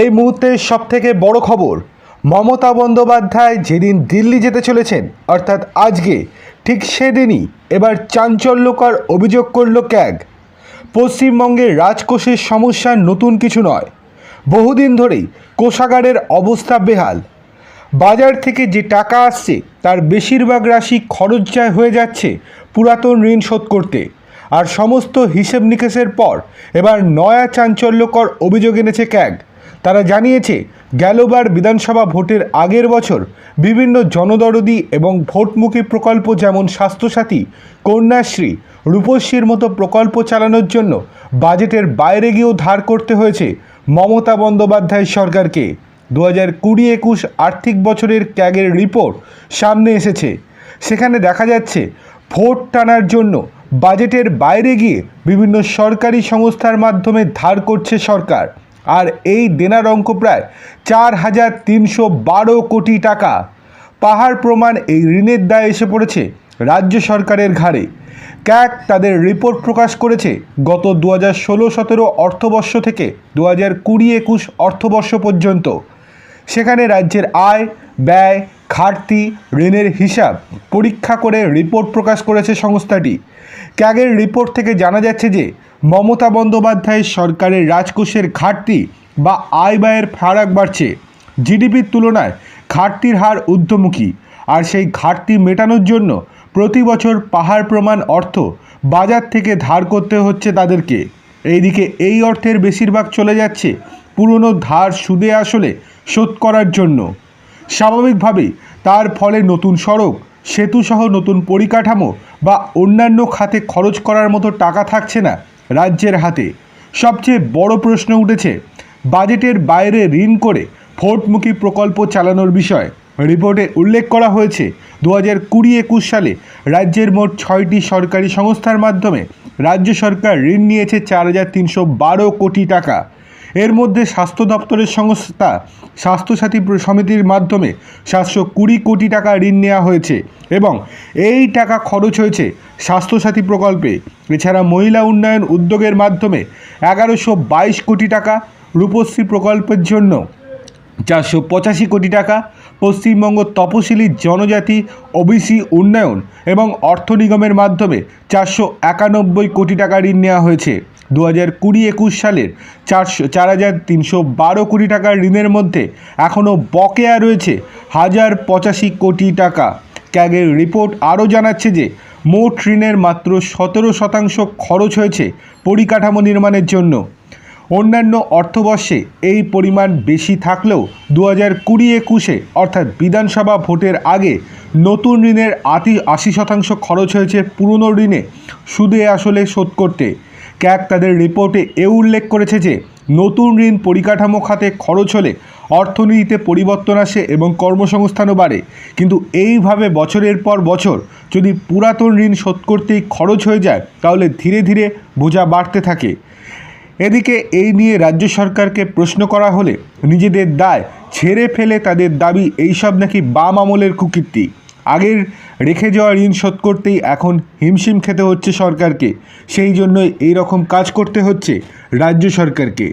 এই মুহূর্তে সব থেকে বড় খবর, মমতা বন্দ্যোপাধ্যায় যেদিন দিল্লি যেতে চলেছেন, অর্থাৎ আজকে, ঠিক সেদিনই এবার চাঞ্চল্যকর অভিযোগ করল ক্যাগ। পশ্চিমবঙ্গের রাজকোষের সমস্যা নতুন কিছু নয়। বহুদিন ধরেই কোষাগারের অবস্থা বেহাল। বাজার থেকে যে টাকা আসছে, তার বেশিরভাগ রাশি খরচ যায় হয়ে যাচ্ছে পুরাতন ঋণ শোধ করতে। আর সমস্ত হিসেব নিকেশের পর এবার নয়া চাঞ্চল্যকর অভিযোগ এনেছে ক্যাগ। তারা জানিয়েছে, গেলবার বিধানসভা ভোটের আগের বছর বিভিন্ন জনদরদি এবং ভোটমুখী প্রকল্প যেমন স্বাস্থ্যসাথী, কন্যাশ্রী, রূপশ্রীর মতো প্রকল্প চালানোর জন্য বাজেটের বাইরে গিয়েও ধার করতে হয়েছে মমতা বন্দ্যোপাধ্যায় সরকারকে। দু হাজার কুড়ি একুশ আর্থিক বছরের ক্যাগের রিপোর্ট সামনে এসেছে। সেখানে দেখা যাচ্ছে, ভোট টানার জন্য বাজেটের বাইরে গিয়ে বিভিন্ন সরকারি সংস্থার মাধ্যমে ধার করছে সরকার। আর এই দেনার অঙ্ক প্রায় চার হাজার তিনশো বারো কোটি টাকা। পাহাড় প্রমাণ এই ঋণের দায় এসে পড়েছে রাজ্য সরকারের ঘাড়ে। ক্যাক তাদের রিপোর্ট প্রকাশ করেছে গত দু হাজার ষোলো সতেরো অর্থবর্ষ থেকে দু হাজার কুড়ি একুশ অর্থবর্ষ পর্যন্ত। সেখানে রাজ্যের আয়, ব্যয় ঘাটতি ঋণের হিসাব পরীক্ষা করে রিপোর্ট প্রকাশ করেছে সংস্থাটি। ক্যাগের রিপোর্ট থেকে জানা যাচ্ছে যে, মমতা বন্দ্যোপাধ্যায়ের সরকারের রাজকোষের ঘাটতি বা আয় ব্যয়ের ফারাক বাড়ছে। জিডিপির তুলনায় ঘাটতির হার ঊর্ধ্বমুখী। আর সেই ঘাটতি মেটানোর জন্য প্রতি বছর পাহাড় প্রমাণ অর্থ বাজার থেকে ধার করতে হচ্ছে তাদেরকে। এইদিকে এই অর্থের বেশিরভাগ চলে যাচ্ছে পুরনো ধার সুদে আসলে শোধ করার জন্য। স্বাভাবিকভাবেই তার ফলে নতুন সড়ক, সেতুসহ নতুন পরিকাঠামো বা অন্যান্য খাতে খরচ করার মতো টাকা থাকছে না রাজ্যের হাতে। সবচেয়ে বড় প্রশ্ন উঠেছে, বাজেটের বাইরে ঋণ করে ভোটমুখী প্রকল্প চালানোর বিষয়। রিপোর্টে উল্লেখ করা হয়েছে দু হাজার কুড়ি একুশ সালে রাজ্যের মোট ছয়টি সরকারি সংস্থার মাধ্যমে রাজ্য সরকার ঋণ নিয়েছে চার হাজার তিনশো বারো কোটি টাকা। এর মধ্যে স্বাস্থ্য দপ্তরের সংস্থা, স্বাস্থ্যসাথী সমিতির মাধ্যমে সাতশো কুড়ি কোটি টাকা ঋণ নেওয়া হয়েছে এবং এই টাকা খরচ হয়েছে স্বাস্থ্যসাথী প্রকল্পে। এছাড়া মহিলা উন্নয়ন উদ্যোগের মাধ্যমে এগারোশো বাইশ কোটি টাকা রূপশ্রী প্রকল্পের জন্য চারশো পঁচাশি কোটি টাকা পশ্চিমবঙ্গ তপশিলি জনজাতি, ওবিসি উন্নয়ন এবং অর্থ নিগমের মাধ্যমে চারশো একানব্বই কোটি টাকা ঋণ নেওয়া হয়েছে। দু হাজার কুড়ি একুশ সালের চারশো, চার হাজার তিনশো বারো কোটি টাকার ঋণের মধ্যে এখনও বকেয়া রয়েছে হাজার পঁচাশি কোটি টাকা। ক্যাগের রিপোর্ট আরও জানাচ্ছে যে, মোট ঋণের মাত্র সতেরো শতাংশ খরচ হয়েছে পরিকাঠামো নির্মাণের জন্য। অন্যান্য অর্থবর্ষে এই পরিমাণ বেশি থাকলেও দু হাজার কুড়ি একুশে, অর্থাৎ বিধানসভা ভোটের আগে, নতুন ঋণের আতি আশি শতাংশ খরচ হয়েছে পুরনো ঋণে। সুদে আসলে শোধ করতে। ক্যাক তাদের রিপোর্টে এ উল্লেখ করেছে যে, নতুন ঋণ পরিকাঠামো খাতে খরচ হলে অর্থনীতিতে পরিবর্তন আসে এবং কর্মসংস্থানও বাড়ে। কিন্তু এইভাবে বছরের পর বছর যদি পুরাতন ঋণ শোধ করতেই খরচ হয়ে যায়, তাহলে ধীরে ধীরে বোঝা বাড়তে থাকে। এদিকে এই নিয়ে রাজ্য সরকারকে প্রশ্ন করা হলে নিজেদের দায় ছেড়ে ফেলে তাদের দাবি, এইসব নাকি বাম আমলের কুকীর্তি। আগের রেখে যাওয়া ঋণ শোধ করতেই এখন হিমশিম খেতে হচ্ছে সরকারকে। সেই জন্যই এই রকম কাজ করতে হচ্ছে রাজ্য সরকারকে।